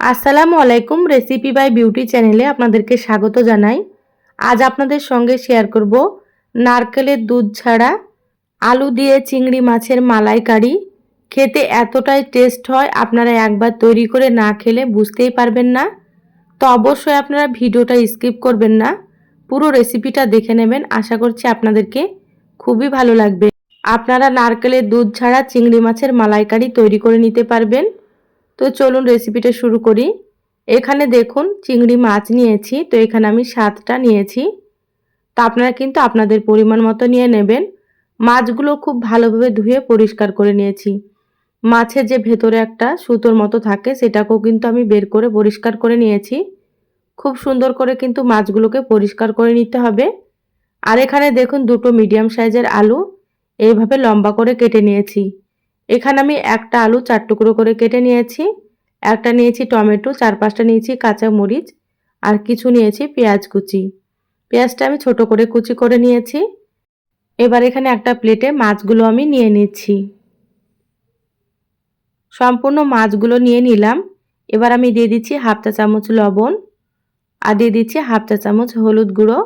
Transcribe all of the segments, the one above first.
আসসালামু আলাইকুম recipe by beauty চ্যানেলে আপনাদেরকে স্বাগত জানাই। আজ আপনাদের সঙ্গে শেয়ার করব নারকেলের দুধ ছাড়া আলু দিয়ে চিংড়ি মাছের মালাইকারি। খেতে এতটাই টেস্ট হয়, আপনারা একবার তৈরি করে না খেলে বুঝতেই পারবেন না। তো অবশ্যই আপনারা ভিডিওটা স্কিপ করবেন না। পুরো রেসিপিটা দেখে নেবেন, আশা করছি আপনাদেরকে খুবই ভালো লাগবে। আপনারা নারকেলের দুধ ছাড়া চিংড়ি মাছের মালাইকারি তৈরি করে নিতে পারবেন। তো চলুন রেসিপিটা শুরু করি। এখানে দেখুন চিংড়ি মাছ নিয়েছি, তো এখানে আমি সাতটা নিয়েছি। তা আপনারা কিন্তু আপনাদের পরিমাণ মতো নিয়ে নেবেন। মাছগুলো খুব ভালোভাবে ধুয়ে পরিষ্কার করে নিয়েছি। মাছের যে ভেতরে একটা সুতোর মতো থাকে, সেটাকেও কিন্তু আমি বের করে পরিষ্কার করে নিয়েছি। খুব সুন্দর করে কিন্তু মাছগুলোকে পরিষ্কার করে নিতে হবে। আর এখানে দেখুন দুটো মিডিয়াম সাইজের আলু, এইভাবে লম্বা করে কেটে নিয়েছি। এখানে আমি একটা আলু চার টুকরো করে কেটে নিয়েছি। একটা নিয়েছি টমেটো, চার পাঁচটা নিয়েছি কাঁচা মরিচ আর কিছু নিয়েছি পেঁয়াজ কুচি। পেঁয়াজটা আমি ছোট করে কুচি করে নিয়েছি। এবার এখানে একটা প্লেটে মাছগুলো আমি নিয়ে নিচ্ছি। সম্পূর্ণ মাছগুলো নিয়ে নিলাম। এবার আমি দিয়ে দিচ্ছি হাফ চা চামচ লবণ আর দিয়ে দিচ্ছি হাফ চা চামচ হলুদ গুঁড়ো।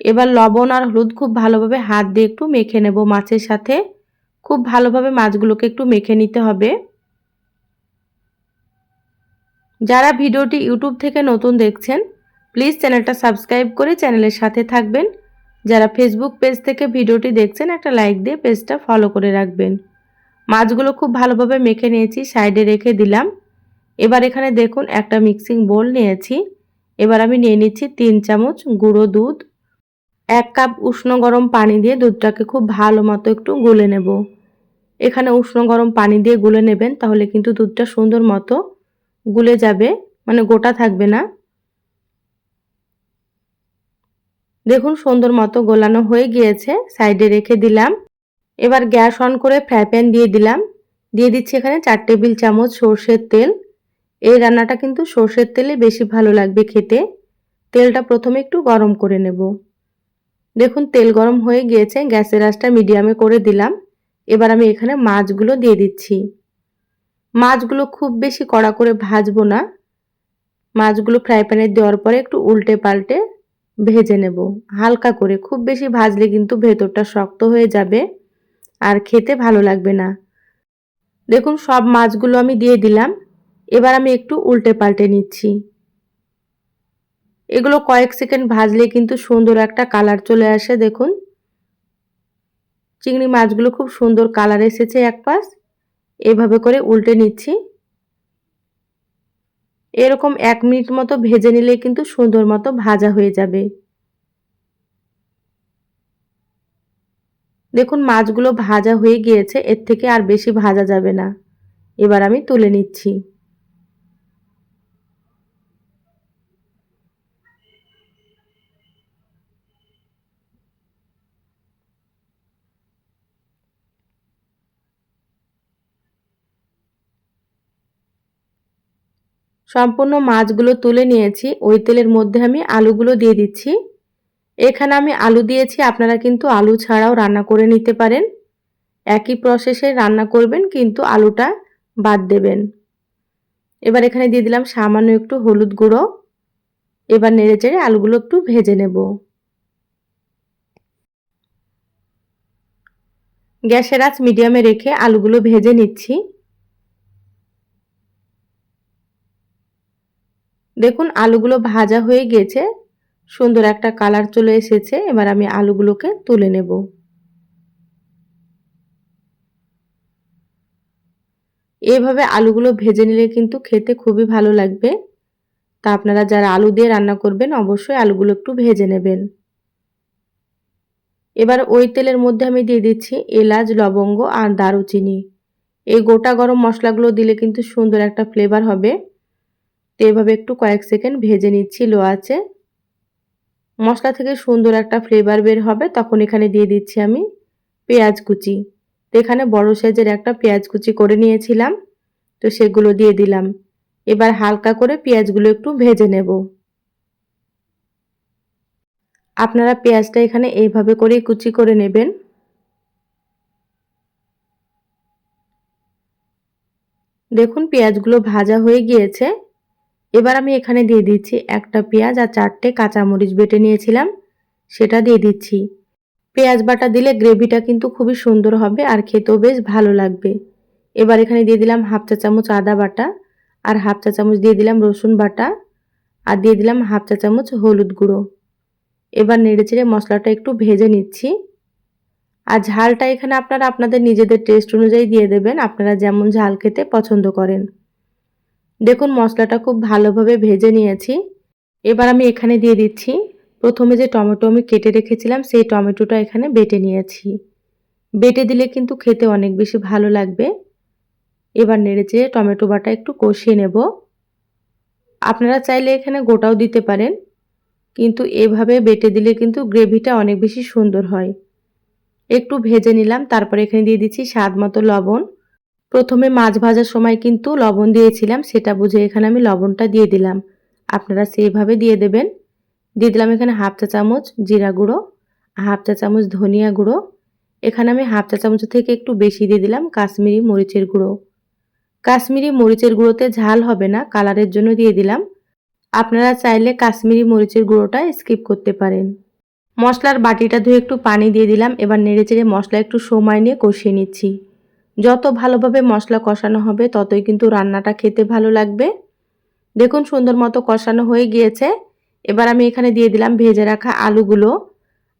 এবার লবণ আর হলুদ খুব ভালোভাবে হাত দিয়ে একটু মেখে নেব মাছের সাথে। খুব ভালোভাবে মাছগুলোকে একটু মেখে নিতে হবে। যারা ভিডিওটি ইউটিউব থেকে নতুন দেখছেন, প্লিজ চ্যানেলটা সাবস্ক্রাইব করে চ্যানেলের সাথে থাকবেন। যারা ফেসবুক পেজ থেকে ভিডিওটি দেখছেন, একটা লাইক দিয়ে পেজটা ফলো করে রাখবেন। মাছগুলো খুব ভালোভাবে মেখে নিয়েছি, সাইডে রেখে দিলাম। এবার এখানে দেখুন, একটা মিক্সিং বোল নিয়েছি। এবার আমি নিয়ে নিচ্ছি তিন চামচ গুঁড়ো দুধ। এক কাপ উষ্ণ গরম পানি দিয়ে দুধটাকে খুব ভালো মতো একটু গুলে নেব। এখানে উষ্ণ গরম পানি দিয়ে গুলে নেবেন, তাহলে কিন্তু দুধটা সুন্দর মতো গুলে যাবে মানে গোটা থাকবে না। দেখুন, সুন্দর মতো গোলানো হয়ে গিয়েছে, সাইডে রেখে দিলাম। এবার গ্যাস অন করে ফ্রাই প্যান দিয়ে দিলাম। দিয়ে দিচ্ছি এখানে চার টেবিল চামচ সর্ষের তেল। এই রান্নাটা কিন্তু সর্ষের তেলে বেশি ভালো লাগবে খেতে। তেলটা প্রথমে একটু গরম করে নেব। দেখুন, তেল গরম হয়ে গিয়েছে, গ্যাসের আঁচটা মিডিয়ামে করে দিলাম। এবার আমি এখানে মাছগুলো দিয়ে দিচ্ছি। মাছগুলো খুব বেশি কড়া করে ভাজবো না। মাছগুলো ফ্রাই প্যানে দেওয়ার পরে একটু উল্টে পাল্টে ভেজে নেব। হালকা করে, খুব বেশি ভাজলে কিন্তু ভেতরটা শক্ত হয়ে যাবে আর খেতে ভালো লাগবে না। দেখুন, সব মাছগুলো আমি দিয়ে দিলাম। এবার আমি একটু উল্টে পাল্টে নিচ্ছি। এগুলো কয়েক সেকেন্ড ভাজলে কিন্তু সুন্দর একটা কালার চলে আসে, দেখুন। চিংড়ি মাছগুলো খুব সুন্দর কালার এসেছে এক পাশ। এভাবে করে উল্টে নিচ্ছি। এরকম এক মিনিট মতো ভেজে নিলে কিন্তু সুন্দর মতো ভাজা হয়ে যাবে। দেখুন, মাছগুলো ভাজা হয়ে গিয়েছে, এর থেকে আর বেশি ভাজা যাবে না। এবার আমি তুলে নিচ্ছি। সম্পূর্ণ মাছগুলো তুলে নিয়েছি। ওই তেলের মধ্যে আমি আলুগুলো দিয়ে দিচ্ছি। এখানে আমি আলু দিয়েছি। আপনারা কিন্তু আলু ছাড়াও রান্না করে নিতে পারেন। একই প্রসেসে রান্না করবেন, কিন্তু আলুটা বাদ দেবেন। এবার এখানে দিয়ে দিলাম সামান্য একটু হলুদ গুঁড়ো। এবার নেড়ে চেড়ে আলুগুলো একটু ভেজে নেব। গ্যাসের আঁচ মিডিয়ামে রেখে আলুগুলো ভেজে নিচ্ছি। দেখুন, আলুগুলো ভাজা হয়ে গেছে। সুন্দর একটা কালার চলে এসেছে। এবার আমি আলুগুলোকে তুলে নেব। এভাবে আলুগুলো ভেজে নিলে কিন্তু খেতে খুবই ভালো লাগবে। তা আপনারা যারা আলু দিয়ে রান্না করবেন, অবশ্যই আলুগুলো একটু ভেজে নেবেন। এবার ওই তেলের মধ্যে আমি দিয়ে দিচ্ছি এলাচ, লবঙ্গ আর দারুচিনি। এই গোটা গরম মশলাগুলো দিলে কিন্তু সুন্দর একটা ফ্লেভার হবে। তো এভাবে একটু কয়েক সেকেন্ড ভেজে নিচ্ছি, লো আছে মশলা থেকে সুন্দর একটা ফ্লেভার বের হবে, তখন এখানে দিয়ে দিচ্ছি আমি পেঁয়াজ কুচি। তো এখানে বড় সাইজের একটা পেঁয়াজ কুচি করে নিয়েছিলাম, তো সেগুলো দিয়ে দিলাম। এবার হালকা করে পেঁয়াজগুলো একটু ভেজে নেব। আপনারা পেঁয়াজটা এখানে এইভাবে করেই কুচি করে নেবেন। দেখুন পেঁয়াজগুলো ভাজা হয়ে গিয়েছে। এবার আমি এখানে দিয়ে দিচ্ছি একটা পেঁয়াজ আর চারটে কাঁচামরিচ বেটে নিয়েছিলাম, সেটা দিয়ে দিচ্ছি। পেঁয়াজ বাটা দিলে গ্রেভিটা কিন্তু খুবই সুন্দর হবে আর খেতেও বেশ ভালো লাগবে। এবার এখানে দিয়ে দিলাম হাফ চা চামচ আদা বাটা আর হাফ চা চামচ দিয়ে দিলাম রসুন বাটা আর দিয়ে দিলাম হাফ চা চামচ হলুদ গুঁড়ো। এবার নেড়ে চেড়ে মশলাটা একটু ভেজে নিচ্ছি। আর ঝালটা এখানে আপনারা আপনাদের নিজেদের টেস্ট অনুযায়ী দিয়ে দেবেন, আপনারা যেমন ঝাল খেতে পছন্দ করেন। দেখুন, মশলাটা খুব ভালোভাবে ভেজে নিয়েছি। এবার আমি এখানে দিয়ে দিচ্ছি। প্রথমে যে টমেটো আমি কেটে রেখেছিলাম, সেই টমেটোটা এখানে বেটে নিয়েছি। বেটে দিলে কিন্তু খেতে অনেক বেশি ভালো লাগবে। এবার নেড়েচে টমেটো বাটা একটু কষিয়ে নেব। আপনারা চাইলে এখানে গোটাও দিতে পারেন, কিন্তু এভাবে বেটে দিলে কিন্তু গ্রেভিটা অনেক বেশি সুন্দর হয়। একটু ভেজে নিলাম, তারপরে এখানে দিয়ে দিচ্ছি স্বাদ মতো লবণ। প্রথমে মাছ ভাজার সময় কিন্তু লবণ দিয়েছিলাম, সেটা বুঝে এখানে আমি লবণটা দিয়ে দিলাম। আপনারা সেইভাবে দিয়ে দেবেন। দিয়ে দিলাম এখানে হাফ চা চামচ জিরা গুঁড়ো, হাফ চা চামচ ধনিয়া গুঁড়ো। এখানে আমি হাফ চা চামচ থেকে একটু বেশি দিয়ে দিলাম কাশ্মীরি মরিচের গুঁড়ো। কাশ্মীরি মরিচের গুঁড়োতে ঝাল হবে না, কালারের জন্য দিয়ে দিলাম। আপনারা চাইলে কাশ্মীরি মরিচের গুঁড়োটা স্কিপ করতে পারেন। মশলার বাটিটা ধুয়ে একটু পানি দিয়ে দিলাম, এবার নেড়ে চেড়ে মশলা একটু সময় নিয়ে কষিয়ে নিচ্ছি। যত ভালোভাবে মশলা কষানো হবে, ততই কিন্তু রান্নাটা খেতে ভালো লাগবে। দেখুন সুন্দর মতো কষানো হয়ে গিয়েছে। এবার আমি এখানে দিয়ে দিলাম ভেজে রাখা আলুগুলো।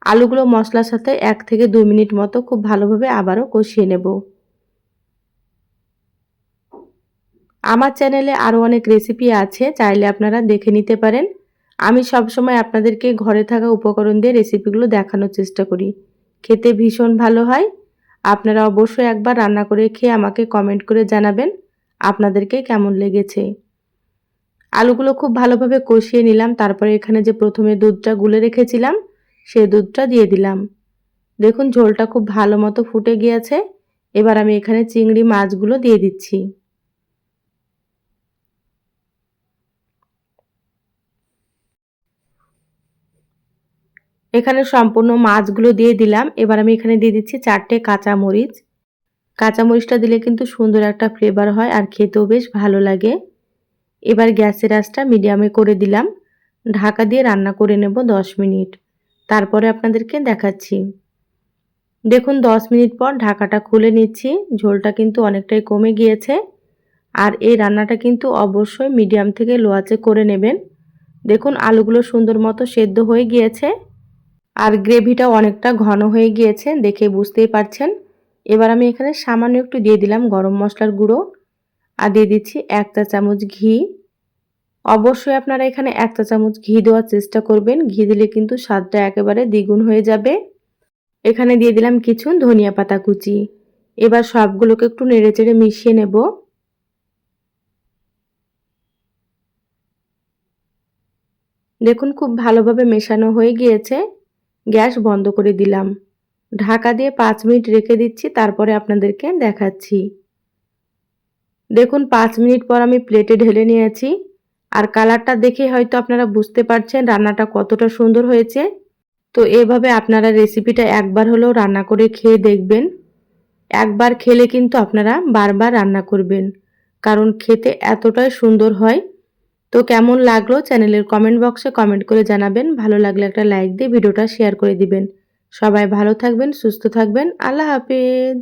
আলুগুলো মশলার সাথে এক থেকে দুই মিনিট মতো খুব ভালোভাবে আবারও কষিয়ে নেব। আমার চ্যানেলে আরও অনেক রেসিপি আছে, চাইলে আপনারা দেখে নিতে পারেন। আমি সবসময় আপনাদেরকে ঘরে থাকা উপকরণ দিয়ে রেসিপিগুলো দেখানোর চেষ্টা করি। খেতে ভীষণ ভালো হয়। আপনারা অবশ্যই একবার রান্না করে খেয়ে আমাকে কমেন্ট করে জানাবেন, আপনাদেরকে কেমন লেগেছে। আলুগুলো খুব ভালোভাবে কষিয়ে নিলাম, তারপরে এখানে যে প্রথমে দুধটা গুলে রেখেছিলাম, সেই দুধটা দিয়ে দিলাম। দেখুন, ঝোলটা খুব ভালো মতো ফুটে গিয়েছে, এবার আমি এখানে চিংড়ি মাছগুলো দিয়ে দিচ্ছি। এখানে সম্পূর্ণ মাছগুলো দিয়ে দিলাম। এবার আমি এখানে দিয়ে দিচ্ছি চারটে কাঁচা মরিচ কাঁচা মরিচটা দিলে কিন্তু সুন্দর একটা ফ্লেভার হয় আর খেতেও বেশ ভালো লাগে। এবার গ্যাসের আঁচটা মিডিয়ামে করে দিলাম। ঢাকা দিয়ে রান্না করে নেব দশ মিনিট। তারপরে আপনাদেরকে দেখাচ্ছি। দেখুন, দশ মিনিট পর ঢাকাটা খুলে নিচ্ছি। ঝোলটা কিন্তু অনেকটাই কমে গিয়েছে। আর এই রান্নাটা কিন্তু অবশ্যই মিডিয়াম থেকে লোয়াচে করে নেবেন। দেখুন, আলুগুলো সুন্দর মতো সেদ্ধ হয়ে গিয়েছে। আর গ্রেভিটাও অনেকটা ঘন হয়ে গিয়েছে, দেখে বুঝতেই পারছেন। এবার আমি এখানে সামান্য একটু দিয়ে দিলাম গরম মশলার গুঁড়ো। আর দিয়ে দিচ্ছি এক চা চামচ ঘি। অবশ্যই আপনারা এখানে এক চা চামচ ঘি দেওয়ার চেষ্টা করবেন। ঘি দিলে কিন্তু স্বাদটা একেবারে দ্বিগুণ হয়ে যাবে। এখানে দিয়ে দিলাম কিছু ধনিয়া পাতা কুচি। এবার সবগুলোকে একটু নেড়েচেড়ে মিশিয়ে নেব। দেখুন, খুব ভালোভাবে মেশানো হয়ে গিয়েছে। গ্যাস বন্ধ করে দিলাম। ঢাকা দিয়ে পাঁচ মিনিট রেখে দিচ্ছি, তারপরে আপনাদেরকে দেখাচ্ছি। দেখুন, পাঁচ মিনিট পর আমি প্লেটে ঢেলে নিয়েছি। আর কালারটা দেখে হয়তো আপনারা বুঝতে পারছেন রান্নাটা কতটা সুন্দর হয়েছে। তো এভাবে আপনারা রেসিপিটা একবার হলেও রান্না করে খেয়ে দেখবেন। একবার খেলে কিন্তু আপনারা বারবার রান্না করবেন। কারণ খেতে এতটাই সুন্দর হয় তো কেমন লাগল চ্যানেলের কমেন্ট বক্সে কমেন্ট করে জানাবেন। ভালো লাগলে একটা লাইক দিয়ে ভিডিওটা শেয়ার করে দিবেন। সবাই ভালো থাকবেন, সুস্থ থাকবেন। আল্লাহ হাফেজ।